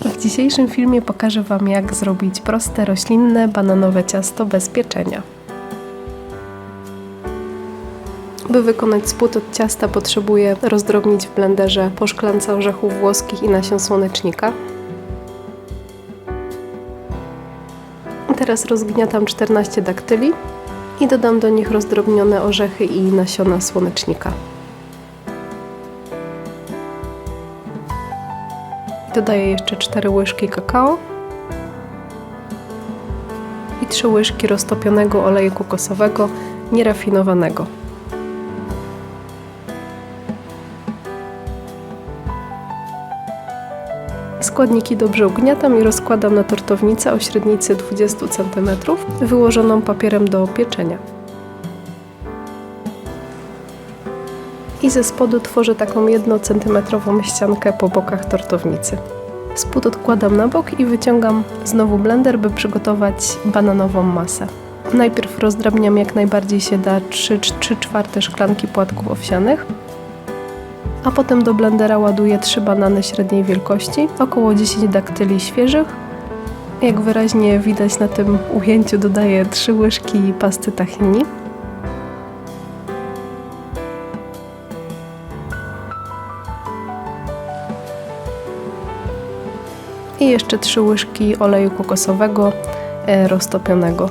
W dzisiejszym filmie pokażę Wam jak zrobić proste roślinne bananowe ciasto bez pieczenia. By wykonać spód od ciasta potrzebuję rozdrobnić w blenderze po szklance orzechów włoskich i nasion słonecznika. Teraz rozgniatam 14 daktyli i dodam do nich rozdrobnione orzechy i nasiona słonecznika. Dodaję jeszcze 4 łyżki kakao i 3 łyżki roztopionego oleju kokosowego nierafinowanego. Składniki dobrze ugniatam i rozkładam na tortownicę o średnicy 20 cm, wyłożoną papierem do pieczenia. I ze spodu tworzę taką 1 cm ściankę po bokach tortownicy. Spód odkładam na bok i wyciągam znowu blender, by przygotować bananową masę. Najpierw rozdrabniam jak najbardziej się da 3 czwarte szklanki płatków owsianych, a potem do blendera ładuję 3 banany średniej wielkości, około 10 daktyli świeżych. Jak wyraźnie widać na tym ujęciu dodaję 3 łyżki pasty tahini. I jeszcze 3 łyżki oleju kokosowego e, roztopionego.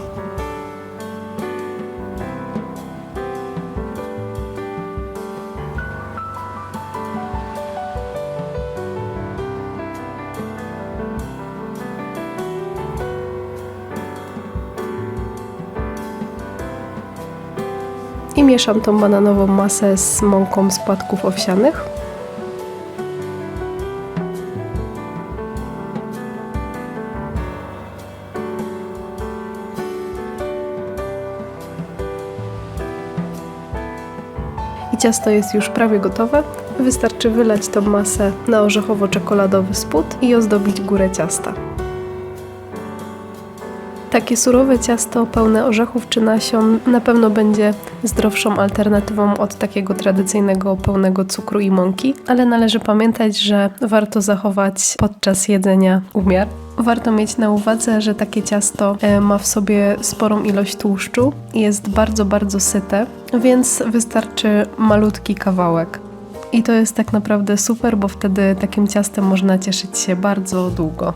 i mieszam tą bananową masę z mąką z płatków owsianych. I ciasto jest już prawie gotowe. Wystarczy wylać tą masę na orzechowo-czekoladowy spód i ozdobić górę ciasta. Takie surowe ciasto pełne orzechów czy nasion na pewno będzie zdrowszą alternatywą od takiego tradycyjnego pełnego cukru i mąki, ale należy pamiętać, że warto zachować podczas jedzenia umiar. Warto mieć na uwadze, że takie ciasto e, ma w sobie sporą ilość tłuszczu jest bardzo, bardzo syte, więc wystarczy malutki kawałek. I to jest tak naprawdę super, bo wtedy takim ciastem można cieszyć się bardzo długo.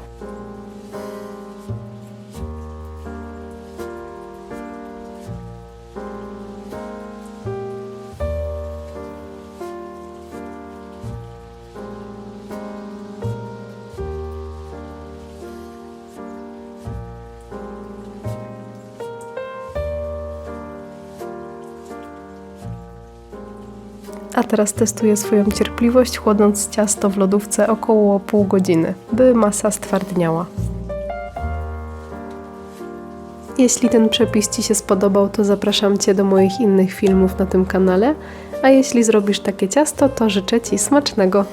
A teraz testuję swoją cierpliwość, chłodząc ciasto w lodówce około pół godziny, by masa stwardniała. Jeśli ten przepis Ci się spodobał, to zapraszam Cię do moich innych filmów na tym kanale, a jeśli zrobisz takie ciasto, to życzę Ci smacznego!